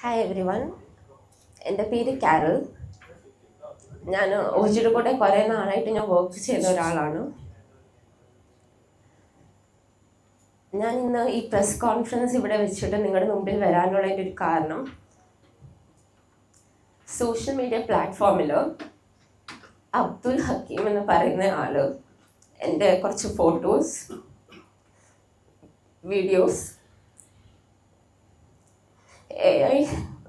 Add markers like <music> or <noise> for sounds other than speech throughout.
Hi every one എന്റെ പേര് carol. ഞാൻ ഓജിയുടെ കൂടെ കുറേ നാളായിട്ട് ഞാൻ വർക്ക് ചെയ്യുന്ന ഒരാളാണ്. ഞാൻ ഇന്ന് ഈ പ്രസ് കോൺഫറൻസ് ഇവിടെ വെച്ചിട്ട് നിങ്ങളുടെ മുമ്പിൽ വരാനുള്ള എന്റെ ഒരു കാരണം സോഷ്യൽ മീഡിയ പ്ലാറ്റ്ഫോമിൽ അബ്ദുൽ ഹക്കീം എന്ന് പറയുന്ന ആൾ എന്റെ കുറച്ച് ഫോട്ടോസ് വീഡിയോസ് എ ഐ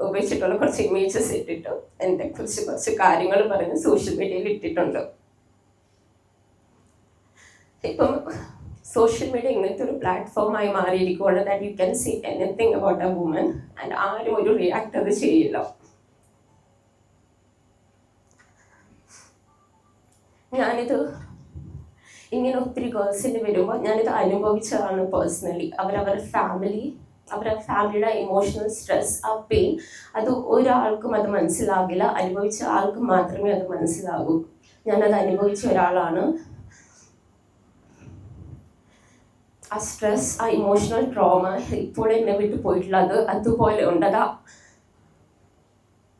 ഉപയോഗിച്ചിട്ടുള്ള കുറച്ച് ഇമേജസ് ഇട്ടിട്ട് എന്റെ കുറിച്ച് കുറച്ച് കാര്യങ്ങൾ പറഞ്ഞ് സോഷ്യൽ മീഡിയയിൽ ഇട്ടിട്ടുണ്ട്. ഇപ്പം സോഷ്യൽ മീഡിയ ഇങ്ങനത്തെ ഒരു പ്ലാറ്റ്ഫോമായി മാറിയിരിക്കുകയാണ് that you can see anything about a woman and ആരും ഒരു റിയാക്ട് അത് ചെയ്യില്ല. ഞാനിത് ഇങ്ങനെ ഒത്തിരി ഗേൾസിന് വരുമ്പോൾ ഞാനിത് അനുഭവിച്ചതാണ് പേഴ്സണലി അവരവരുടെ ഫാമിലി അവരുടെ ഫാമിലിയുടെ ഇമോഷണൽ സ്ട്രെസ് ആ പെയിൻ അത് ഒരാൾക്കും അത് മനസ്സിലാകില്ല. അനുഭവിച്ച ആൾക്ക് മാത്രമേ അത് മനസ്സിലാകൂ. ഞാനത് അനുഭവിച്ച ഒരാളാണ്. ആ സ്ട്രെസ് ആ ഇമോഷണൽ ട്രോമ ഇപ്പോഴും എന്നെ വിട്ടു പോയിട്ടുള്ളത് അതുപോലെ ഉണ്ടതാ.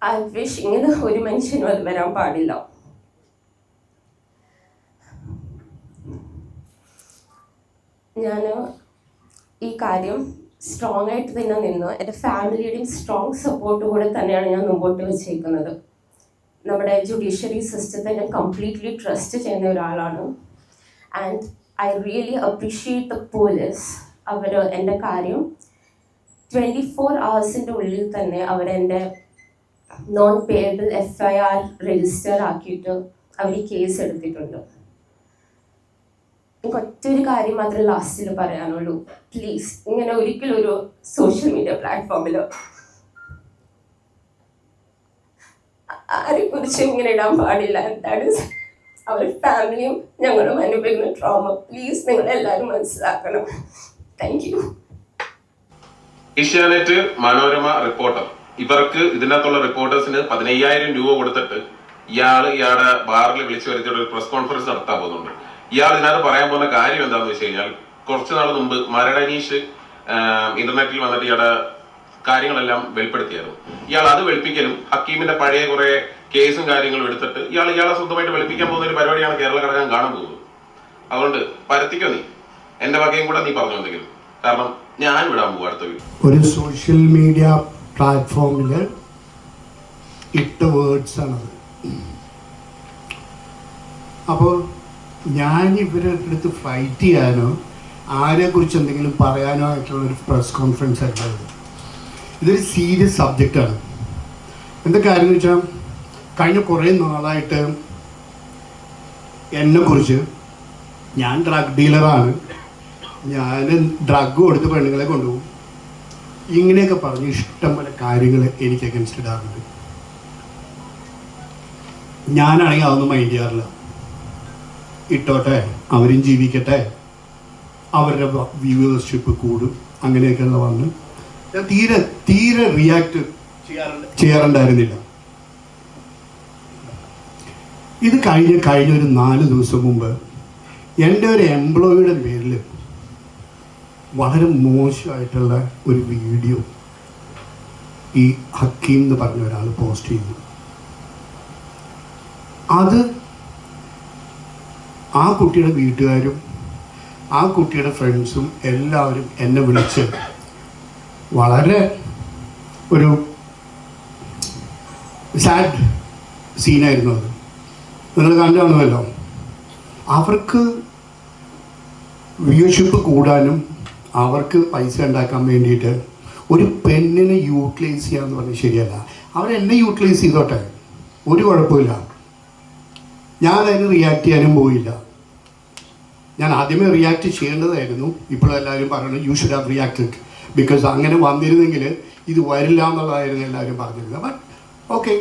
ഐ വിഷ് ഇങ്ങനെ ഒരു മനുഷ്യനും അത് വരാൻ പാടില്ല. ഞാൻ ഈ കാര്യം സ്ട്രോങ് ആയിട്ട് തന്നെ നിന്ന്. എന്റെ ഫാമിലിയുടെയും സ്ട്രോങ് സപ്പോർട്ട് കൂടെ തന്നെയാണ് ഞാൻ മുമ്പോട്ട് വെച്ചേക്കുന്നത്. നമ്മുടെ ജുഡീഷ്യറി സിസ്റ്റത്തെ ഞാൻ കംപ്ലീറ്റ്ലി ട്രസ്റ്റ് ചെയ്യുന്ന ഒരാളാണ്. And I really appreciate the police അവർ എന്റെ കാര്യം ട്വന്റി ഫോർ അവേഴ്സിന്റെ ഉള്ളിൽ തന്നെ അവരെന്റെ non bailable F I R register ആക്കിയിട്ട് അവർ കേസ് എടുത്തിട്ടുണ്ട്. എനിക്ക് ഒറ്റൊരു കാര്യം മാത്രമേ ലാസ്റ്റിൽ പറയാനുള്ളൂ. പ്ലീസ് ഇങ്ങനെ ഒരിക്കലും ഒരു സോഷ്യൽ മീഡിയ പ്ലാറ്റ്ഫോമിൽ ആരെ കുറിച്ചും ഇങ്ങനെ ഇടാൻ പാടില്ല. ദാറ്റ് അവർ ഫാമിലിയും ഞങ്ങളും അനുഭവിക്കുന്ന ട്രോമ പ്ലീസ് നിങ്ങൾ എല്ലാവരും മനസ്സിലാക്കണം. Thank you Asianet Manorama reporter. ഇവർക്ക് ഇതിനകത്തുള്ള റിപ്പോർട്ടേഴ്സിന് പതിനയ്യായിരം രൂപ കൊടുത്തിട്ട് ഇയാൾ ഇയാളുടെ ബാറിൽ വിളിച്ചു വരുത്തിയിട്ട് ഒരു പ്രസ് കോൺഫറൻസ് നടത്താൻ പോകുന്നുണ്ട്. ഇയാൾ ഇതിനകത്ത് പറയാൻ പോകുന്ന കാര്യം എന്താണെന്ന് വെച്ച് കഴിഞ്ഞാൽ കുറച്ചു നാൾ മുമ്പ് മരടനീഷ് ഇന്റർനെറ്റിൽ വന്നിട്ട് ഇയാളുടെ കാര്യങ്ങളെല്ലാം വെളിപ്പെടുത്തിയായിരുന്നു. ഇയാൾ അത് വെളുപ്പിക്കലും ഹക്കീമിന്റെ പഴയ കുറെ കേസും കാര്യങ്ങളും എടുത്തിട്ട് ഇയാൾ ഇയാളെ സ്വന്തമായിട്ട് വെളുപ്പിക്കാൻ പോകുന്ന ഒരു പരിപാടിയാണ് കേരള ഘടകം കാണാൻ പോകുന്നത്. അതുകൊണ്ട് പരത്തിക്കോ നീ? എന്റെ വകയും കൂടെ നീ പറഞ്ഞു എന്തെങ്കിലും. കാരണം ഞാൻ വിടാൻ പോകും അടുത്ത ഒരു സോഷ്യൽ മീഡിയ പ്ലാറ്റ്ഫോമിൽ ഇട്ട വേർഡ്സ് ആണത്. അപ്പോൾ ഞാൻ അടുത്ത് ഫൈറ്റ് ചെയ്യാനോ ആരെക്കുറിച്ച് എന്തെങ്കിലും പറയാനോ ആയിട്ടുള്ള ഒരു പ്രസ് കോൺഫറൻസ് അല്ല ഇത് ഇതൊരു സീരിയസ് സബ്ജക്റ്റാണ് എന്താ കാര്യം എന്ന് വെച്ചാൽ കഴിഞ്ഞ കുറേ നാളായിട്ട് എന്നെക്കുറിച്ച് ഞാൻ ഡ്രഗ് ഡീലറാണ് ഞാൻ ഡ്രഗ് കൊടുത്ത് പെണ്ണുങ്ങളെ കൊണ്ടുപോകും. ഇങ്ങനെയൊക്കെ പറഞ്ഞ് ഇഷ്ടം പോലെ കാര്യങ്ങൾ എനിക്ക് അഗൻസ്റ്റ് ഇടാറുണ്ട്. ഞാനാണെങ്കിൽ അതൊന്നും മൈൻഡ് ചെയ്യാറില്ല. ഇട്ടോട്ടെ അവരും ജീവിക്കട്ടെ. അവരുടെ വ്യൂവേഴ്ഷിപ്പ് കൂടും. അങ്ങനെയൊക്കെയുള്ള വന്ന് ഞാൻ തീരെ തീരെ റിയാക്ട് ചെയ്യാറുണ്ടായിരുന്നില്ല. ഇത് കഴിഞ്ഞ കഴിഞ്ഞ ഒരു നാല് ദിവസം മുമ്പ് എന്റെ ഒരു എംപ്ലോയിയുടെ പേരിൽ വളരെ മോശമായിട്ടുള്ള ഒരു വീഡിയോ ഈ ഹക്കീം എന്ന് പറഞ്ഞ ഒരാൾ പോസ്റ്റ് ചെയ്തു. അത് ആ കുട്ടിയുടെ വീട്ടുകാരും ആ കുട്ടിയുടെ ഫ്രണ്ട്സും എല്ലാവരും എന്നെ വിളിച്ച് വളരെ ഒരു സാഡ് സീനായിരുന്നു അത്. നിങ്ങൾ കണ്ടാണുമല്ലോ അവർക്ക് വ്യൂഷിപ്പ് കൂടാനും അവർക്ക് പൈസ ഉണ്ടാക്കാൻ വേണ്ടിയിട്ട് ഒരു പെണ്ണിനെ യൂട്ടിലൈസ് ചെയ്യുക എന്ന് പറഞ്ഞാൽ ശരിയല്ല. അവരെന്നെ യൂട്ടിലൈസ് ചെയ്തോട്ടെ. ഒരു കുഴപ്പമില്ല ഞാൻ അതിന് റിയാക്ട് ചെയ്യാനും പോയില്ല. ഞാൻ ആദ്യമേ റിയാക്ട് ചെയ്യേണ്ടതായിരുന്നു. ഇപ്പോഴെല്ലാവരും പറയുന്നത് you should have reacted because അങ്ങനെ വന്നിരുന്നെങ്കിൽ ഇത് വരില്ല എന്നുള്ളതായിരുന്നു എല്ലാവരും പറഞ്ഞിരുന്നത്. ബട്ട് ഓക്കെ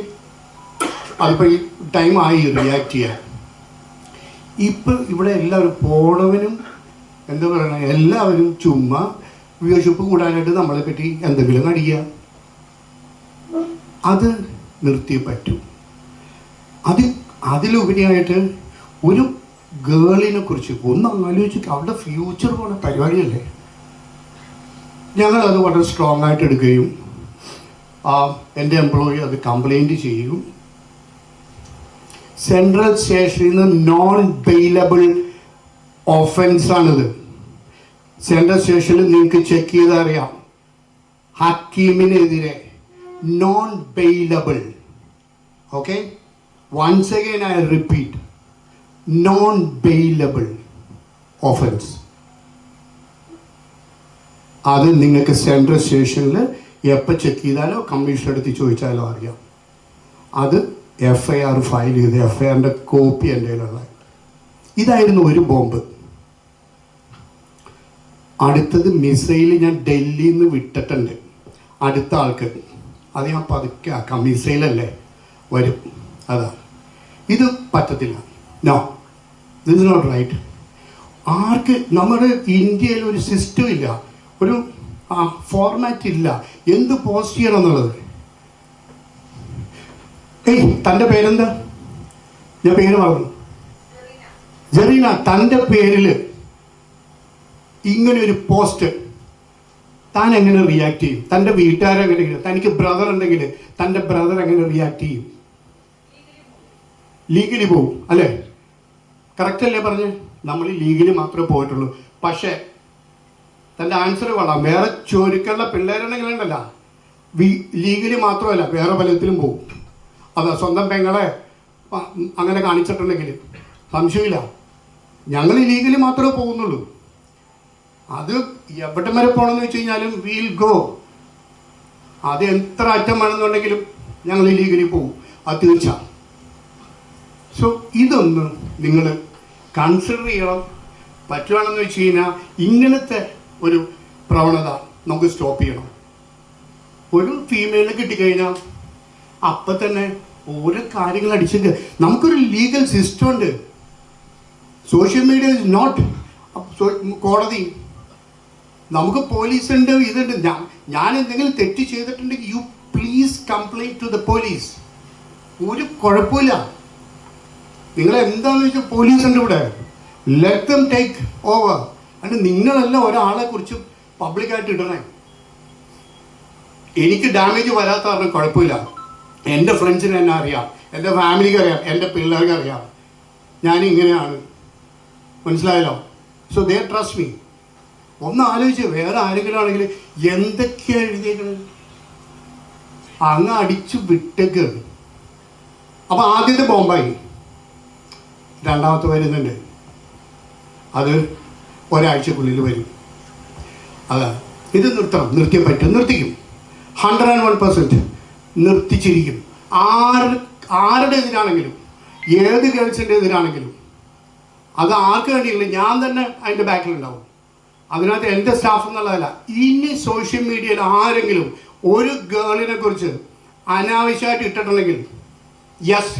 അതിപ്പോൾ ഈ ടൈം ആയി റിയാക്ട് ചെയ്യാൻ. ഇപ്പം ഇവിടെ എല്ലാവരും പോണവനും എന്താ പറയുക എല്ലാവരും ചുമ്മാ വ്യൂഷിപ്പ് കൂടാനായിട്ട് നമ്മളെ പറ്റി എന്തെങ്കിലും അടിക്കുക അത് നിർത്തി പറ്റും. അത് അതിലുപരിയായിട്ട് ഒരു ഗേളിനെ കുറിച്ച് ഒന്ന് ആലോചിച്ച് അവളുടെ ഫ്യൂച്ചർ പോണ പരിപാടിയല്ലേ? ഞങ്ങളത് വളരെ സ്ട്രോങ് ആയിട്ട് എടുക്കുകയും എന്റെ എംപ്ലോയി അത് കംപ്ലൈന്റ് ചെയ്യും സെൻട്രൽ സ്റ്റേഷനിൽ നിന്ന് നോൺ ബെയിലബിൾ ഓഫൻസാണിത് സെൻട്രൽ സ്റ്റേഷനിൽ നിങ്ങൾക്ക് ചെക്ക് ചെയ്താൽ അറിയാം. ഹക്കീമിനെതിരെ non bailable okay again I repeat non bailable offence അത് നിങ്ങൾക്ക് സെൻട്രൽ സ്റ്റേഷനിൽ എപ്പോൾ ചെക്ക് ചെയ്താലോ കമ്മീഷൻ എടുത്ത് ചോദിച്ചാലോ അറിയാം. അത് എഫ് ഐ ആർ ഫയൽ ചെയ്ത് എഫ് ഐ ആറിന്റെ കോപ്പി എന്റെ കയ്യിലുള്ള. ഇതായിരുന്നു ഒരു ബോംബ്. അടുത്തത് മിസൈൽ ഞാൻ ഡൽഹിയിൽ നിന്ന് വിട്ടിട്ടുണ്ട്. അടുത്ത ആൾക്ക്. അത് ഞാൻ പതുക്കെ ആക്കാം. മിസൈലല്ലേ വരും. അതാ. ഇത് പറ്റത്തില്ല. നോ ദിസ് നോട്ട് റൈറ്റ് ആർക്ക് നമ്മുടെ ഇന്ത്യയിൽ ഒരു സിസ്റ്റം ഇല്ല ഒരു ഫോർമാറ്റ് ഇല്ല എന്ത് പോസ്റ്റ് ചെയ്യണം എന്നുള്ളത്? ഏയ് തന്റെ പേരെന്താ? ഞാൻ പേര് പറഞ്ഞു ജെറീന തന്റെ പേരിൽ ഇങ്ങനെ ഒരു പോസ്റ്റ് താൻ എങ്ങനെ റിയാക്ട് ചെയ്യും? തന്റെ വീട്ടുകാരെങ്ങനെ തനിക്ക് ബ്രദർ ഉണ്ടെങ്കിൽ തന്റെ ബ്രദർ എങ്ങനെ റിയാക്ട് ചെയ്യും? ലീഗലി പോകും അല്ലേ? കറക്റ്റ് അല്ലേ പറഞ്ഞ്? നമ്മൾ ലീഗലി മാത്രമേ പോയിട്ടുള്ളൂ. പക്ഷേ തന്റെ ആൻസർ കൊള്ളാം. വേറെ ചോദിക്കാനുള്ള പിള്ളേരുണ്ടെങ്കിൽ ഉണ്ടല്ല. ലീഗലി മാത്രമല്ല വേറെ പലത്തിലും പോകും അതാ സ്വന്തം പെങ്ങളെ അങ്ങനെ കാണിച്ചിട്ടുണ്ടെങ്കിൽ. സംശയമില്ല. ഞങ്ങൾ ലീഗലി മാത്രമേ പോകുന്നുള്ളൂ. അത് എവിടെ വരെ പോകണമെന്ന് വെച്ച് കഴിഞ്ഞാലും വിൽ ഗോ അത് എത്ര അറ്റം വേണമെന്നുണ്ടെങ്കിലും ഞങ്ങൾ ലീഗലി പോകും അത് തീർച്ച സോ ഇതൊന്ന് നിങ്ങൾ കൺസിഡർ ചെയ്യണം. പറ്റുവാണെന്ന് വെച്ച് കഴിഞ്ഞാൽ ഇങ്ങനത്തെ ഒരു പ്രവണത നമുക്ക് സ്റ്റോപ്പ് ചെയ്യണം. ഒരു ഫീമെയിലിന് കിട്ടിക്കഴിഞ്ഞാൽ അപ്പം തന്നെ ഓരോ കാര്യങ്ങൾ അടിച്ചിട്ട് നമുക്കൊരു ലീഗൽ സിസ്റ്റം ഉണ്ട്. സോഷ്യൽ മീഡിയ ഇസ് നോട്ട് കോടതി. നമുക്ക് പോലീസ് ഉണ്ട് ഇതുണ്ട്. ഞാൻ ഞാൻ എന്തെങ്കിലും തെറ്റ് ചെയ്തിട്ടുണ്ടെങ്കിൽ you please complaint to the police ഒരു കുഴപ്പമില്ല. നിങ്ങൾ എന്താണെന്ന് വെച്ചാൽ പോലീസ് ഇവിടെ ലെറ്റ് ടേക്ക് ഓവർ അത് നിങ്ങളല്ല ഒരാളെ കുറിച്ച് പബ്ലിക്കായിട്ട് ഇടണേ. എനിക്ക് ഡാമേജ് വരാത്ത കാരണം കുഴപ്പമില്ല. എന്റെ ഫ്രണ്ട്സിന് എന്നെ അറിയാം. എന്റെ ഫാമിലിക്ക് അറിയാം. എന്റെ പിള്ളേർക്ക് അറിയാം. ഞാൻ ഇങ്ങനെയാണ്. മനസ്സിലായല്ലോ? സോ ദേ ട്രസ്റ്റ് മീ ഒന്ന് ആലോചിച്ച് വേറെ ആരെങ്കിലും ആണെങ്കിൽ എന്തൊക്കെയാണ് എഴുതിയേക്കുന്നത് അങ്ങ് അടിച്ചു വിട്ടേക്കാണ് അപ്പോൾ ആദ്യത്തെ ബോംബായി. രണ്ടാമത്തെ വരുന്നുണ്ട്. അത് ഒരാഴ്ചക്കുള്ളിൽ വരും. അതാ ഇത് നിർത്തണം. നിർത്തിയേ പറ്റും. നിർത്തിക്കും. ഹൺഡ്രഡ് ആൻഡ് വൺ പെർസെന്റ് നിർത്തിച്ചിരിക്കും. ആര് ആരുടെ എതിരാണെങ്കിലും ഏത് ഗേൾസിന്റെ എതിരാണെങ്കിലും അത് ആർക്ക് വേണ്ടിയെങ്കിലും ഞാൻ തന്നെ അതിന്റെ ബാക്കിലുണ്ടാവും. അതിനകത്ത് എന്റെ സ്റ്റാഫ് എന്നുള്ളതല്ല ഇനി സോഷ്യൽ മീഡിയയിൽ ആരെങ്കിലും ഒരു ഗേളിനെ കുറിച്ച് അനാവശ്യമായിട്ട് ഇട്ടിട്ടുണ്ടെങ്കിൽ yes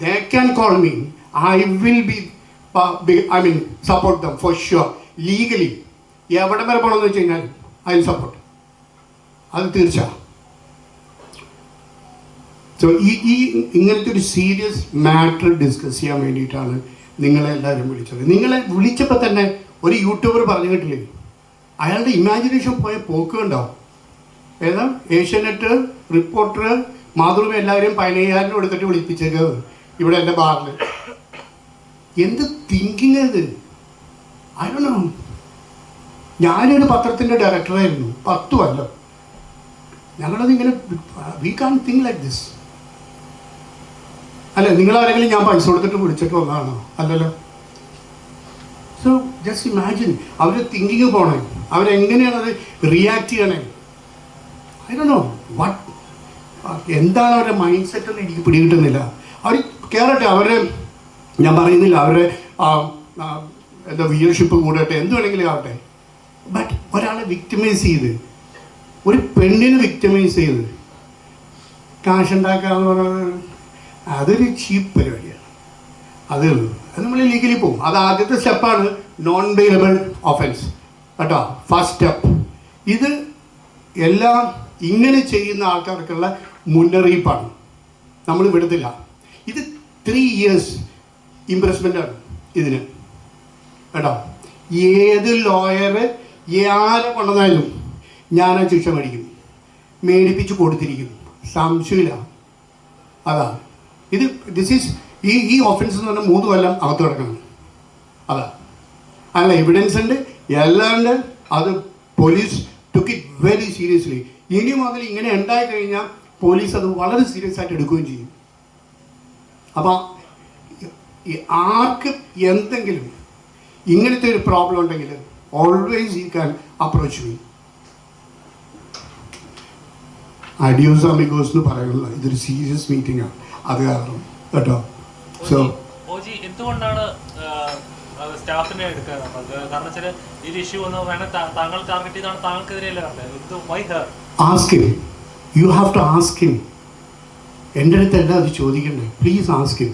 they can call me I will be I mean support them for sure legally എവിടെ വരെ പോകണമെന്ന് വെച്ച് കഴിഞ്ഞാൽ ഐ വിൽ സപ്പോർട്ട് അത് തീർച്ച സോ ഈ ഈ ഇങ്ങനത്തെ ഒരു സീരിയസ് മാറ്റർ ഡിസ്കസ് ചെയ്യാൻ വേണ്ടിയിട്ടാണ് നിങ്ങളെ എല്ലാവരും വിളിച്ചത്. നിങ്ങളെ വിളിച്ചപ്പോൾ തന്നെ ഒരു യൂട്യൂബർ പറഞ്ഞു കേട്ടില്ലേ? അയാളുടെ ഇമാജിനേഷൻ പോയ പോക്ക് കണ്ടോ? ഏതാ? ഏഷ്യാനെറ്റ് റിപ്പോർട്ടർ മാതൃഭൂമി എല്ലാവരെയും പതിനയ്യായിരം എടുത്തിട്ട് വിളിപ്പിച്ചേക്കത് ഇവിടെ എന്റെ ബാറിൽ എന്ത് തിങ്കിങ് ഇത്? നോ ഞാനൊരു പത്രത്തിന്റെ ഡയറക്ടറായിരുന്നു പത്തു അല്ല ഞങ്ങളതിങ്ങനെ we can think like this അല്ല നിങ്ങളാരെങ്കിലും ഞാൻ പൈസ കൊടുത്തിട്ട് വിളിച്ചിട്ട് വന്നതാണോ? അല്ലല്ലോ. സോ ജസ്റ്റ് ഇമാജിൻ അവർ തിങ്കിങ് പോണേ. അവരെങ്ങനെയാണ് അത് റിയാക്ട് ചെയ്യണേ? ഐ ഡോ നോ വാട്ട് എന്താണ് അവരുടെ മൈൻഡ് സെറ്റ് എന്ന് എനിക്ക് പിടികിട്ടുന്നില്ല. അവർ കയറട്ടെ അവരെ ഞാൻ പറയുന്നില്ല അവരുടെ എന്താ വ്യൂവർഷിപ്പ് കൂടട്ടെ എന്ത് വേണമെങ്കിലും ആവട്ടെ. ബട്ട് ഒരാളെ വിക്ടിമൈസ് ചെയ്ത് ഒരു പെണ്ണിനെ വിക്ടിമൈസ് ചെയ്ത് കാശ് ഉണ്ടാക്കുക എന്ന് പറയുന്നത് അതൊരു ചീപ്പ് പരിപാടിയാണ്. അതേ അത് നമ്മൾ ലീഗലി പോകും. അത് ആദ്യത്തെ സ്റ്റെപ്പാണ് നോൺ ബെയിലബിൾ ഒഫൻസ് കേട്ടോ? ഫസ്റ്റ് സ്റ്റെപ്പ് ഇത് എല്ലാം ഇങ്ങനെ ചെയ്യുന്ന ആൾക്കാർക്കുള്ള മുന്നറിയിപ്പാണ്. നമ്മൾ വിടത്തില്ല. ഇത് ത്രീ ഇയേഴ്സ് ഇംപ്രസ്മെന്റാണ് ഇതിന്. കേട്ടോ? ഏത് ലോയർ ആരെ കൊണ്ടുവന്നാലും ഞാൻ ആ ശിക്ഷ മേടിക്കും. മേടിപ്പിച്ച് കൊടുത്തിരിക്കുന്നു സംശയമില്ല. അതാ. ഇത് ദിസ് ഈസ് ഈ ഈ ഓഫൻസ് എന്ന് പറഞ്ഞാൽ മൂന്ന് കൊല്ലം അകത്ത് കിടക്കണം. അതാ. അല്ല എവിഡൻസ് ഉണ്ട് എല്ലാം ഉണ്ട്. അത് police took it very seriously ഇനി മുതൽ ഇങ്ങനെ ഉണ്ടായി കഴിഞ്ഞാൽ പോലീസ് അത് വളരെ സീരിയസ് ആയിട്ട് എടുക്കുകയും ചെയ്യും. അപ്പം ഈ ആർക്ക് എന്തെങ്കിലും ഇങ്ങനത്തെ ഒരു പ്രോബ്ലം ഉണ്ടെങ്കിൽ ഓൾവേസ് ഈ can approach me adios amigos എന്ന് പറയുന്നില്ല ഇതൊരു സീരിയസ് മീറ്റിംഗ് ആണ്. അത് കാരണം. കേട്ടോ? സോ എന്തുകൊണ്ടാണ് സ്റ്റാഫിനെ കാരണം വെച്ചാൽ ഈ ഇഷ്യൂ എന്ന് പറയുന്നത് താ- താങ്കൾ ടാർഗറ്റ് ചെയ്താണ് താങ്കൾക്കെതിരെയല്ലേ പറഞ്ഞത് എന്ത് ask him you have to ask എന്റെ അടുത്തല്ല അത് ചോദിക്കണ്ടേ? പ്ലീസ് ആസ്കിം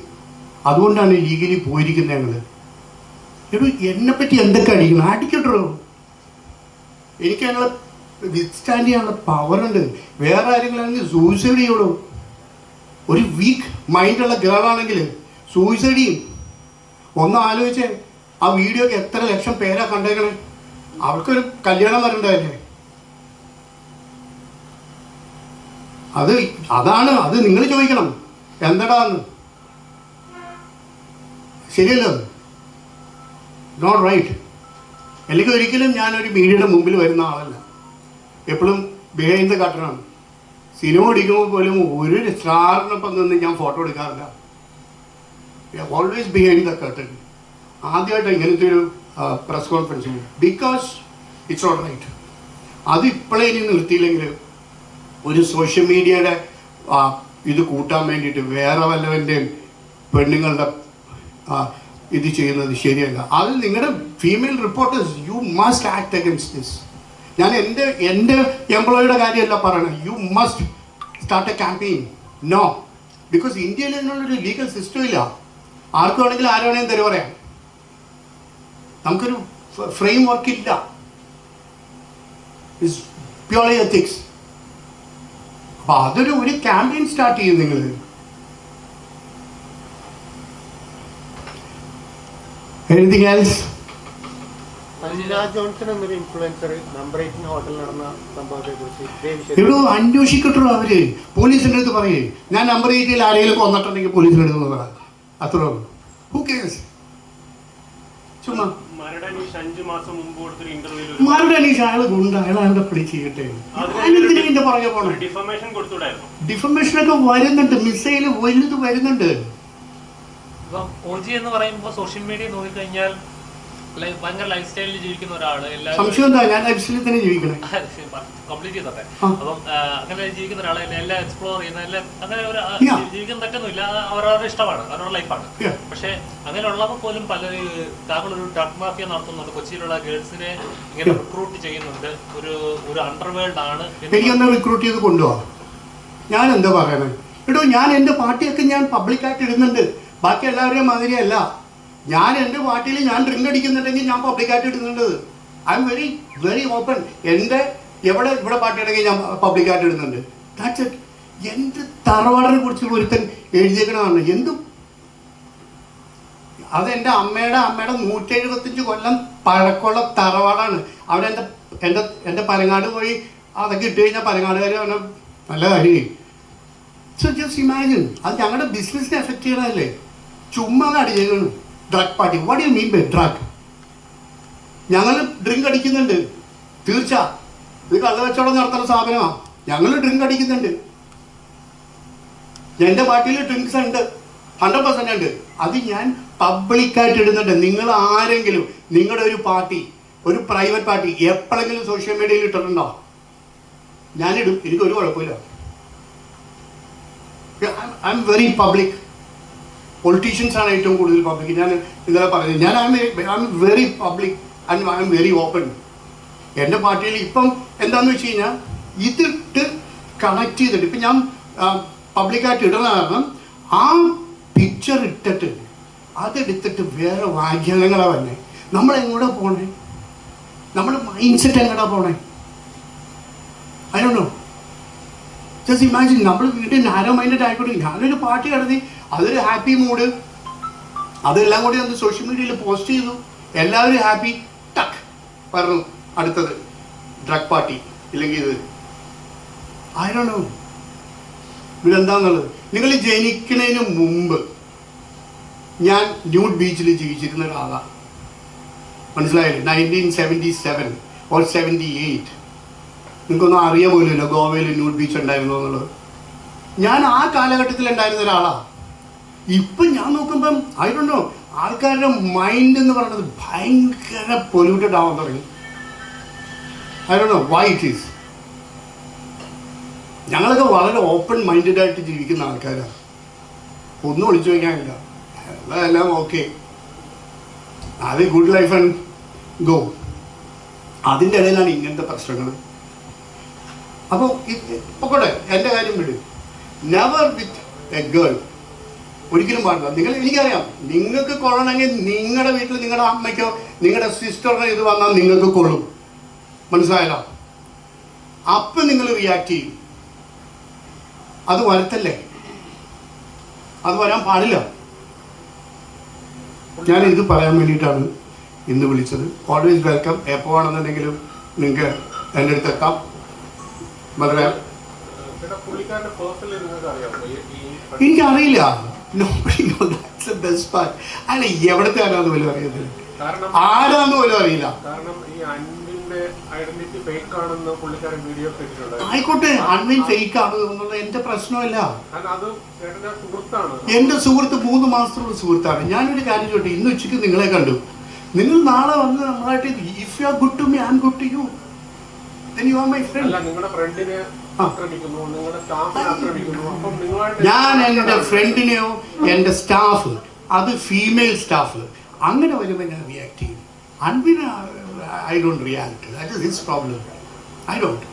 അതുകൊണ്ടാണ് ലീഗലി പോയിരിക്കുന്നത് ഞങ്ങൾ എടോ എന്നെ പറ്റി എന്തൊക്കെ അടിക്കണം അടിക്കട്ടോ. എനിക്ക് ഞങ്ങളെ വിത്ത്സ്റ്റാൻഡ് ചെയ്യാനുള്ള പവറുണ്ട് വേറെ ആരെങ്കിലാണെങ്കിൽ സൂയിസൈഡ് ചെയ്യുള്ളൂ ഒരു വീക്ക് മൈൻഡുള്ള ഗേളാണെങ്കിൽ സൂയിസൈഡ് ചെയ്യും. ഒന്ന് ആലോചിച്ചേ ആ വീഡിയോക്ക് എത്ര ലക്ഷം പേരാ കണ്ടേക്കണേ? അവർക്കൊരു കല്യാണം വരണ്ടല്ലേ അത് അതാണ് അത് നിങ്ങൾ ചോദിക്കണം. എന്തടാന്ന് ശരിയല്ലോ നോട്ട് റൈറ്റ് അല്ലെങ്കിൽ ഒരിക്കലും ഞാനൊരു മീഡിയയുടെ മുമ്പിൽ വരുന്ന ആളല്ല. എപ്പോഴും ബിഹൈൻഡ് ദ കട്ടറാണ് സിനിമ ഓടിക്കുമ്പോൾ പോലും ഒരു സ്റ്റാറിനൊപ്പം നിന്ന് ഞാൻ ഫോട്ടോ എടുക്കാറില്ല. ഓൾവേസ് ബിഹൈൻഡ് ദ കട്ടൺ ആദ്യമായിട്ട് ഇങ്ങനത്തെ ഒരു press conference because it's all right അത് ഇപ്പോഴേ ഇനി നിർത്തിയില്ലെങ്കിൽ ഒരു സോഷ്യൽ മീഡിയയുടെ ഇത് കൂട്ടാൻ വേണ്ടിയിട്ട് വേറെ വല്ലവന്റെയും പെണ്ണുങ്ങളുടെ ഇത് ചെയ്യുന്നത് ശരിയല്ല. അത് നിങ്ങളുടെ female reporters you must act against this ഞാൻ എന്റെ എന്റെ എംപ്ലോയിയുടെ കാര്യമല്ല പറയണത് you must start a campaign no because ഇന്ത്യയിൽ ഇതിനുള്ളൊരു ലീഗൽ സിസ്റ്റം ഇല്ല. ആർക്കു വേണമെങ്കിലും ആരും വേണമെങ്കിലും തരും പറയാം. നമുക്കൊരു ഫ്രെയിം വർക്ക് ഇല്ല. പ്യോർലി എത്തിക്സ് അപ്പൊ അതൊരു ഒരു ക്യാമ്പയിൻ സ്റ്റാർട്ട് ചെയ്യും നിങ്ങൾ ഇതേ എൽസ് ഇവിടെ അന്വേഷിക്കട്ടോ അവർ. പോലീസിന്റെ അടുത്ത് പറയേ. ഞാൻ നമ്പർ എയ്റ്റിൽ ആരെങ്കിലും കൊന്നിട്ടുണ്ടെങ്കിൽ പോലീസിന്റെ അടുത്ത് പറ. അത്ര ഹു കേസ് ചുമ്മാ. മരട് അനീഷ് അയാൾ ഗുണ്ട. അയാൾ അയാളുടെ ചെയ്യട്ടെ ഡിഫമേഷൻ ഒക്കെ വരുന്നുണ്ട്. മിസൈൽ വലുത് വരുന്നുണ്ട്. ഇപ്പം ഓജി എന്ന് പറയുമ്പോൾ സോഷ്യൽ മീഡിയ നോക്കിക്കഴിഞ്ഞാൽ ഭയങ്കര ലൈഫ് സ്റ്റൈലിൽ ജീവിക്കുന്ന ഒരാൾ കംപ്ലീറ്റ് <laughs> ചെയ്തോട്ടെ. അപ്പം അങ്ങനെ ജീവിക്കുന്ന ഒരാളെ എല്ലാം എക്സ്പ്ലോർ ചെയ്യുന്ന എല്ലാം അങ്ങനെ ഒരു. ജീവിക്കുന്ന തെറ്റൊന്നുമില്ല അവരവരുടെ ഇഷ്ടമാണ് അവരുടെ ലൈഫാണ്. പക്ഷെ അങ്ങനെയുള്ളവർ പോലും പല താങ്കൾ ഒരു ഡ്രഗ് മാഫിയ നടത്തുന്നുണ്ട്. കൊച്ചിയിലുള്ള ഗേൾസിനെ ഇങ്ങനെ റിക്രൂട്ട് ചെയ്യുന്നുണ്ട്. ഒരു ഒരു അണ്ടർവേൾഡ് ആണ് എനിക്കൊന്ന് റിക്രൂട്ട് ചെയ്ത് കൊണ്ടുപോവാ. ഞാൻ എന്താ പറയണേ? എടോ ഞാൻ എന്റെ പാർട്ടിയൊക്കെ ഞാൻ പബ്ലിക്കായിട്ട് ഇടുന്നുണ്ട്. ബാക്കി എല്ലാവരുടെയും മാതിരിയല്ല. ഞാൻ എന്റെ പാർട്ടിയിൽ ഞാൻ ഡ്രിങ്ക് അടിക്കുന്നുണ്ടെങ്കിൽ ഞാൻ പബ്ലിക്കായിട്ട് ഇടുന്നുണ്ട്. I'm very very open എന്റെ എവിടെ ഇവിടെ പാർട്ടി ഉണ്ടെങ്കിൽ ഞാൻ പബ്ലിക്കായിട്ട് ഇടുന്നുണ്ട്. ദാറ്റ്സ് ഇറ്റ് എന്റെ തറവാടിനെ കുറിച്ച് ഒരുത്തൻ എഴുതിയേക്കണമാണ് എന്തും? അത് എന്റെ അമ്മയുടെ അമ്മയുടെ നൂറ്റി എഴുപത്തഞ്ച് കൊല്ലം പഴക്കമുള്ള തറവാടാണ്. അവിടെ എന്റെ എന്റെ എന്റെ പനങ്ങാട് പോയി അതൊക്കെ ഇട്ട് കഴിഞ്ഞാൽ പനങ്ങാടുകാർ പറഞ്ഞ നല്ല കാര്യം. സോ ജസ്റ്റ് ഇമാജിൻ അത് ഞങ്ങളുടെ ബിസിനസ്സിനെ എഫക്റ്റ് ചെയ്യണതല്ലേ? ചുമ്മാ അടിച്ചേക്കണം drug party what you mean by drug ഞങ്ങൾ ഡ്രിങ്ക് അടിക്കുന്നുണ്ട്. തീർച്ച. ഇത് കള്ളക്കച്ചവടം നടത്തുന്ന സ്ഥാപനമാണ് ഞങ്ങൾ ഡ്രിങ്ക് അടിക്കുന്നുണ്ട്. എന്റെ പാർട്ടിയിൽ ഡ്രിങ്ക്സ് ഉണ്ട്. ഹൺഡ്രഡ് പെർസെന്റ് ഉണ്ട്. അത് ഞാൻ പബ്ലിക്കായിട്ട് ഇടുന്നുണ്ട്. നിങ്ങൾ ആരെങ്കിലും നിങ്ങളുടെ ഒരു പാർട്ടി ഒരു പ്രൈവറ്റ് പാർട്ടി എപ്പോഴെങ്കിലും സോഷ്യൽ മീഡിയയിൽ ഇട്ടിട്ടുണ്ടോ? ഞാനിടും എനിക്കൊരു കുഴപ്പമില്ല. I'm very public politicians ആണ് ഏറ്റവും കൂടുതൽ പബ്ലിക് ഞാൻ ഇന്നലെ പറഞ്ഞത് ഞാൻ I'm very public and I'm very open എന്റെ പാർട്ടിയിൽ ഇപ്പം എന്താണെന്ന് വെച്ച് കഴിഞ്ഞാൽ ഇതിട്ട് കണക്ട് ചെയ്തിട്ട് ഇപ്പം ഞാൻ പബ്ലിക്കായിട്ട് ഇടുന്ന കാരണം ആ പിക്ചർ ഇട്ടിട്ട് അതെടുത്തിട്ട് വേറെ വാഗ്യങ്ങളാണ് തന്നെ നമ്മൾ എങ്ങോട്ടാ പോണേ? നമ്മുടെ മൈൻഡ് സെറ്റ് എങ്ങോട്ടാ പോണേ? അതിനുണ്ടോ ജസ്റ്റ് ഇമാജിൻ നമ്മൾ വീട്ടിൽ നാരോ മൈൻഡഡ് ആയിക്കോട്ടെ ഞാനൊരു പാർട്ടി നടത്തി അതൊരു ഹാപ്പി മൂഡ്. അതെല്ലാം കൂടി ഒന്ന് സോഷ്യൽ മീഡിയയിൽ പോസ്റ്റ് ചെയ്തു. എല്ലാവരും ഹാപ്പി. ടക്ക് പറഞ്ഞു. അടുത്തത്. ഡ്രഗ് പാർട്ടി ഇല്ലെങ്കിൽ ഇത്. ആരാണോ ഇവരെന്താന്നുള്ളത് നിങ്ങൾ ജനിക്കുന്നതിന് മുമ്പ് ഞാൻ ന്യൂഡ് ബീച്ചിൽ ജീവിച്ചിരുന്ന ഒരാളാണ് മനസ്സിലായില്ലേ? Nineteen seventy seven or seventy eight നിങ്ങൾക്കൊന്നും അറിയാൻ പോലുമില്ല ഗോവയിൽ ന്യൂഡ് ബീച്ച് ഉണ്ടായിരുന്നു എന്നുള്ളത്. ഞാൻ ആ കാലഘട്ടത്തിൽ ഉണ്ടായിരുന്ന ഒരാളാണ് ഇപ്പം ഞാൻ നോക്കുമ്പം നോ ആൾക്കാരുടെ മൈൻഡ് എന്ന് പറയുന്നത് ഭയങ്കര പൊല്യൂട്ടഡ് ആവാൻ തുടങ്ങി. നോ വൈ ഇറ്റ് ഈസ് ഞങ്ങളൊക്കെ വളരെ ഓപ്പൺ മൈൻഡഡ് ആയിട്ട് ജീവിക്കുന്ന ആൾക്കാരാണ്. ഒന്നും ഒളിച്ചു വയ്ക്കാനില്ല എല്ലാം എല്ലാം ഓക്കെ അത് ഗുഡ് ലൈഫ് ആൻഡ് ഗോ അതിന്റെ ഇടയിലാണ് ഇങ്ങനത്തെ പ്രശ്നങ്ങൾ അപ്പോൾ പൊക്കോട്ടെ എന്റെ കാര്യം വിടും. നെവർ വിത്ത് എ ഗേൾ ഒരിക്കലും പാടില്ല. നിങ്ങൾ എനിക്കറിയാം. നിങ്ങൾക്ക് കൊള്ളണമെങ്കിൽ നിങ്ങളുടെ വീട്ടിൽ നിങ്ങളുടെ അമ്മയ്ക്കോ നിങ്ങളുടെ സിസ്റ്ററിനോ ഇത് വന്നാൽ നിങ്ങൾക്ക് കൊള്ളും. മനസ്സിലായല്ലോ? അപ്പം നിങ്ങൾ റിയാക്ട് ചെയ്യും. അത് വരത്തല്ലേ? അത് വരാൻ പാടില്ല. ഞാൻ ഇത് പറയാൻ വേണ്ടിയിട്ടാണ് ഇന്ന് വിളിച്ചത്. ഓൾവേസ് വെൽക്കം എപ്പോ ആണെന്നുണ്ടെങ്കിലും നിങ്ങൾക്ക് എന്റെ അടുത്ത് എത്താം. വളരെ എനിക്കറിയില്ല. Part. അല്ല എവിടത്തെ ആരാന്ന് പോലും അറിയത്തില്ല. കാരണം ആരാന്ന് പോലും അറിയില്ല. ഫേക്ക് ആണെന്ന് പുള്ളിക്കാരൻ വീഡിയോ ഇട്ടിട്ടുണ്ട് ആയിക്കോട്ടെ അൺമീൻ ഫേക്ക് ആണ് എന്നുള്ളത് എന്റെ പ്രശ്നമല്ല. എന്റെ സുഹൃത്ത് മൂന്ന് മാസത്തോളം സുഹൃത്താണ്. ഞാനൊരു കാര്യം ചോട്ടെ ഇന്ന് ഉച്ചയ്ക്ക് നിങ്ങളെ കണ്ടു. നിങ്ങൾ നാളെ വന്ന് നമ്മളായിട്ട് if you are good to me I am good to you then you are my അല്ല ഫ്രണ്ട് നിങ്ങളുടെ ഫ്രണ്ടിനെ ഞാൻ എന്റെ ഫ്രണ്ടിനെയോ എന്റെ സ്റ്റാഫ് അത് ഫീമെയിൽ സ്റ്റാഫ് അങ്ങനെ വരുമ്പോൾ ഞാൻ റിയാക്ട് ചെയ്യും. അൻപിന് I don't react that is his problem I don't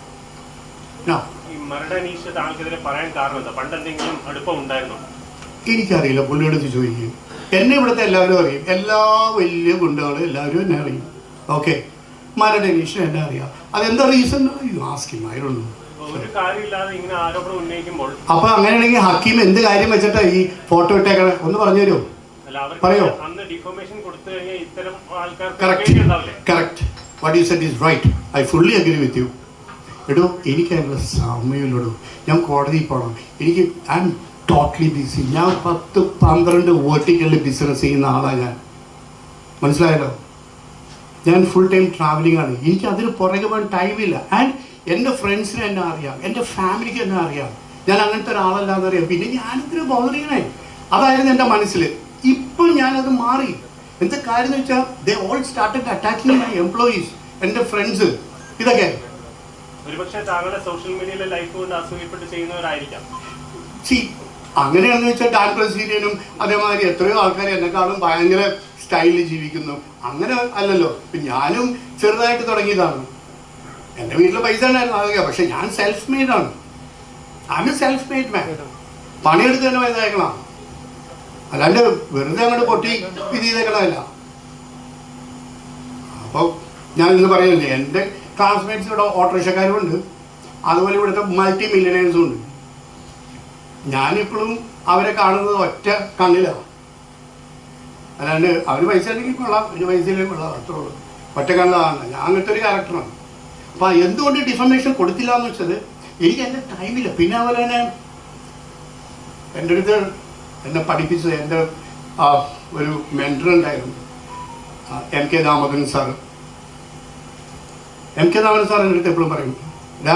know ഈ മരടനീഷ പറയാൻ കാരണം എന്താ? പണ്ട് അടുപ്പം ഉണ്ടായിരുന്നോ? എനിക്കറിയില്ല. പുള്ളിയുടെ അടുത്ത് ചോദിക്കും. എന്നെ ഇവിടുത്തെ എല്ലാവരും അറിയും. എല്ലാ വലിയ ഗുണ്ടകളും എല്ലാവരും എന്നെ അറിയും. ഓക്കെ മരടനീഷ് എന്നെ അറിയാം. അതെന്താ reason ask him I don't know അപ്പൊ അങ്ങനെയാണെങ്കിൽ ഹക്കീം എന്ത് കാര്യം വെച്ചിട്ടാ ഈ ഫോട്ടോ ഇട്ടേക്കണേ? ഒന്ന് പറഞ്ഞു തരുമോ പറയോ? അന്ന് ഡിഫോമേഷൻ കൊടുത്തു കഴിഞ്ഞാൽ ഇത്തരം ആൾക്കാർക്ക് correct പേടിയുണ്ടാവില്ലേ correct what you said is right I fully agree with you എടോ എനിക്ക് അതിനുള്ള സമയമില്ലടോ. ഞാൻ കോടതിയിൽ പോകണം എനിക്ക് ഐ എം ടോട്ടലി ബിസി ഞാൻ പത്ത് പന്ത്രണ്ട് വേർട്ടിക്കലിൽ ബിസിനസ് ചെയ്യുന്ന ആളാണ് ഞാൻ. മനസ്സിലായല്ലോ? ഞാൻ ഫുൾ ടൈം ട്രാവലിംഗ് ആണ്. എനിക്ക് അതിന് പുറകെ പോകാൻ ടൈമില്ല ആൻഡ് എന്റെ ഫ്രണ്ട്സിന് എന്നെ അറിയാം. എന്റെ ഫാമിലിക്ക് എന്നെ അറിയാം. ഞാൻ അങ്ങനത്തെ ഒരാളല്ലാന്ന് അറിയാം. പിന്നെ ഞാനിതിന് ബോധർ ചെയ്യണേ അതായിരുന്നു എന്റെ മനസ്സിൽ ഇപ്പം ഞാനത് മാറി. എന്താ കാര്യം എന്ന് വെച്ചാൽ they all started attacking my employees എന്റെ ഫ്രണ്ട്സ് ഇതൊക്കെ. ഒരുപക്ഷെ താങ്കളുടെ സോഷ്യൽ മീഡിയയിലെ ലൈഫ് കൊണ്ട് അസൂയപ്പെട്ട് ചെയ്യുന്നവരായിരിക്കാം. സി അങ്ങനെയാണെന്ന് വെച്ചാൽ ഡാൻ പ്രസീരിയനും അതേമാതിരി എത്രയോ ആൾക്കാർ എന്നെക്കാളും ഭയങ്കര സ്റ്റൈലിൽ ജീവിക്കുന്നു. അങ്ങനെ അല്ലല്ലോ. ഞാനും ചെറുതായിട്ട് തുടങ്ങിയതാണ്. എന്റെ വീട്ടിൽ പൈസ ഉണ്ടായിരുന്നു പക്ഷെ ഞാൻ സെൽഫ് മെയ്ഡാണ് I'm self made man പണിയെടുത്ത് തന്നെ വലുതായിക്കളാം അല്ലാണ്ട് വെറുതെ അങ്ങോട്ട് പൊട്ടി ഇത് ചെയ്തേക്കണമല്ല അപ്പോൾ ഞാൻ ഇന്ന് പറയുന്നില്ലേ എന്റെ ക്ലാസ്മേറ്റ്സ് ഇവിടെ ഓട്ടോറിക്ഷക്കാരും ഉണ്ട് അതുപോലെ ഇവിടുത്തെ മൾട്ടി മില്യനേഴ്സും ഉണ്ട്. ഞാനിപ്പോഴും അവരെ കാണുന്നത് ഒറ്റ കണ്ണിലാണ് അല്ലാണ്ട് അവർ പൈസ ഉണ്ടെങ്കിൽ കൊള്ളാം ഒരു പൈസയിലേക്ക് കൊള്ളാം അത്രേ ഉള്ളൂ. ഒറ്റ കണ്ണിലാണ് ഞാൻ അങ്ങനത്തെ ഒരു ക്യാരക്ടറാണ് അപ്പോൾ എന്തുകൊണ്ട് ഡിഫർമേഷൻ കൊടുത്തില്ല എന്ന് വെച്ചത്? എനിക്ക് എന്റെ ടൈമില്ല പിന്നെ അതുപോലെ തന്നെ എന്റെ അടുത്ത് എന്നെ പഠിപ്പിച്ചത് എന്റെ ഒരു മെന്റർ ഉണ്ടായിരുന്നു. M K Damodaran sir M K Damodaran sir എന്റെ അടുത്ത് എപ്പോഴും പറയും "ഡാ,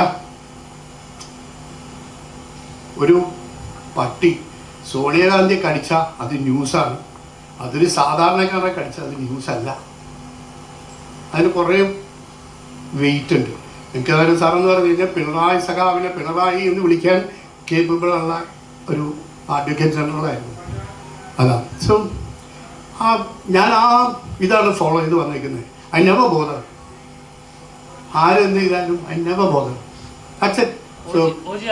ഒരു പട്ടി സോണിയാഗാന്ധി കടിച്ച അത് ന്യൂസാണ് അതൊരു സാധാരണക്കാരനെ കടിച്ച അത് ന്യൂസ് അല്ല. അതിന് കുറേ വെയിറ്റ് ഉണ്ട്. എനിക്ക് അതൊരു സാറെന്ന് പറഞ്ഞു കഴിഞ്ഞാൽ പിണറായി സഖാവിനെ പിണറായി എന്ന് വിളിക്കാൻ കേപ്പബിൾ ഉള്ള ഒരു അഡ്വക്കേറ്റ് ജനറലായിരുന്നു അതാ. സോ ആ ഞാൻ ആ ഇതാണ് ഫോളോ ചെയ്ത് വന്നിരിക്കുന്നത് ഐ നെവർ ബോധർ ആരെന്ത് ചെയ്താലും ഐ നെവർ ബോധർ അച്ഛൻ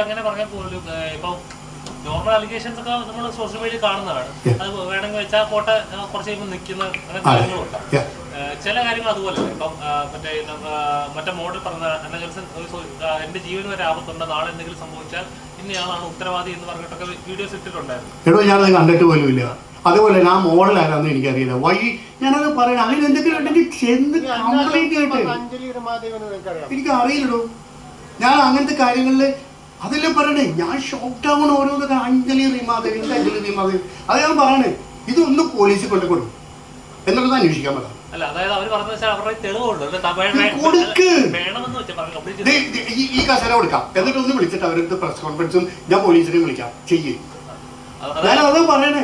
അങ്ങനെ പറഞ്ഞാൽ പോലും ഏഹ്, ഇപ്പം നോർമൽ അലിഗേഷൻസ് ഒക്കെ നമ്മൾ സോഷ്യൽ മീഡിയ കാണുന്നതാണ്. അത് വേണമെങ്കിൽ വെച്ചാൽ ഏഹ്, കുറച്ച് കഴിയുമ്പോൾ നിൽക്കുന്ന അങ്ങനത്തെ ചില കാര്യങ്ങൾ അതുപോലെ ഇപ്പം മറ്റേ നമ്മ, മറ്റേ മോഡൽ പറഞ്ഞ ഒരു എന്റെ ജീവൻ വരെ ആപത്തുണ്ട് നാളെ എന്തെങ്കിലും സംഭവിച്ചാൽ ഇന്നയാളാണ് ഉത്തരവാദി എന്ന് പറഞ്ഞിട്ടൊക്കെ വീഡിയോസ് ഇട്ടിട്ടുണ്ടായിരുന്നു. എടോ ഞാനത് കണ്ടിട്ട് പോലും ഇല്ല. അതുപോലെ ആ മോഡൽ ആരാന്ന് എനിക്കറിയില്ല. വൈ ഞാനത് പറയണം അങ്ങനെ എന്തെങ്കിലും ഉണ്ടെങ്കിൽ ചെന്ന് കംപ്ലീറ്റ് എനിക്ക് അറിയില്ലടോ ഞാൻ അങ്ങനത്തെ കാര്യങ്ങളിൽ അതല്ലേ പറയണേ? ഞാൻ ഷോക്ക് ആവണ ഓരോന്ന് അഞ്ജലി റീമാദേവി അഞ്ജലി റീമാദേവി അത് ഞാൻ പറയണേ ഇതൊന്ന് പോലീസിൽ കൊണ്ടുപോകും കൊടുക്കും എന്നുള്ളത് അന്വേഷിക്കാൻ പറയാം അല്ല അതായത് അവർ പറഞ്ഞ വെച്ചാൽ അവരുടെ. വേണമെന്ന് വെച്ചാൽ ഈ ഈ കസേര കൊടുക്കാം. എന്നിട്ട് ഒന്ന് വിളിച്ചിട്ട് അവരുടെ പ്രസ് കോൺഫറൻസും ഞാൻ പോലീസിനെ വിളിക്കാം. ചെയ്യേ. ഞാൻ അത് പറയണേ.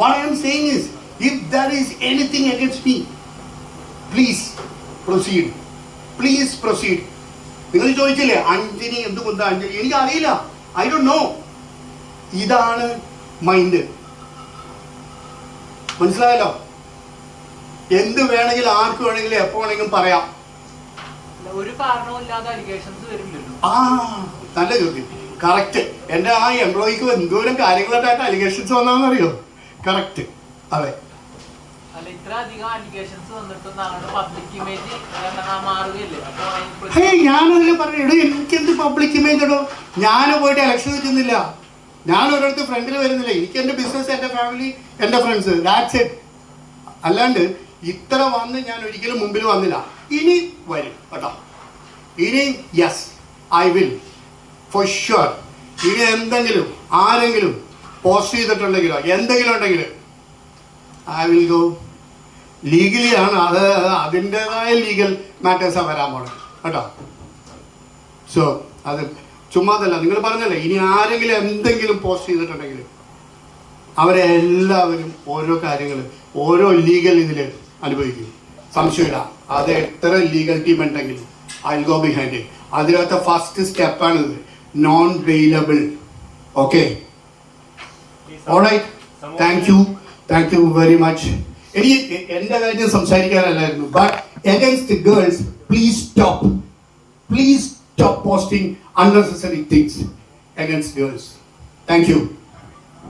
What I am saying is if there is anything against me please proceed please proceed നിങ്ങൾ ചോദിച്ചില്ലേ അഞ്ജനി എന്തുകൊണ്ട് അഞ്ജനി? എനിക്ക് അറിയില്ല ഐ ഡോ നോ ഇതാണ് മൈൻഡ് മനസ്സിലായല്ലോ? എന്ത് വേണമെങ്കിലും ആർക്ക് വേണമെങ്കിലും എപ്പോ വേണമെങ്കിലും പറയാം. ഒരു ആ നല്ല ചോദ്യം. കറക്റ്റ് എന്റെ ആ എംപ്ലോയിക്ക് എന്തോരം കാര്യങ്ങളായിട്ട് അലിഗേഷൻസ് വന്നതെന്നറിയോ? കറക്റ്റ് അതെ. ഹേ ഞാനതിൽ പറഞ്ഞു എടോ എനിക്കെന്ത് പബ്ലിക് ഇമേജ് ഇടോ ഞാൻ പോയിട്ട് ഇലക്ഷൻ നിൽക്കുന്നില്ല ഞാൻ ഒരിടത്ത് ഫ്രണ്ടിൽ വരുന്നില്ല. എനിക്ക് എന്റെ ബിസിനസ് എന്റെ ഫാമിലി എന്റെ ഫ്രണ്ട്സ് ദാറ്റ്സ് ഇറ്റ് അല്ലാണ്ട് ഇത്ര വന്ന് ഞാൻ ഒരിക്കലും മുമ്പിൽ വന്നില്ല. ഇനി വരും കേട്ടോ. ഇനി yes I will for sure ഇനി എന്തെങ്കിലും ആരെങ്കിലും പോസ്റ്റ് ചെയ്തിട്ടുണ്ടെങ്കിലോ എന്തെങ്കിലും ഉണ്ടെങ്കിൽ ഐ വിൽ ഗോ ലീഗലി ആണ് അത് അതിന്റെതായ ലീഗൽ മാറ്റേഴ്സാണ് വരാൻ പോണത് കേട്ടോ. സോ അത് ചുമ്മാതല്ല നിങ്ങൾ പറഞ്ഞല്ലേ ഇനി ആരെങ്കിലും എന്തെങ്കിലും പോസ്റ്റ് ചെയ്തിട്ടുണ്ടെങ്കിൽ അവരെ എല്ലാവരും ഓരോ കാര്യങ്ങൾ ഓരോ ലീഗൽ ഇതിൽ അനുഭവിക്കും സംശയമില്ല. അത് എത്ര ലീഗൽ ടീം ഉണ്ടെങ്കിലും ഐ ഗോ ബിഹൈൻഡ് അതിനകത്തെ ഫസ്റ്റ് സ്റ്റെപ്പാണ് ഇത് non available okay thank you thank you very much എനിക്ക് എന്റെ കാര്യം സംസാരിക്കാനല്ലായിരുന്നു. But against girls please stop please stop posting unnecessary things against girls thank you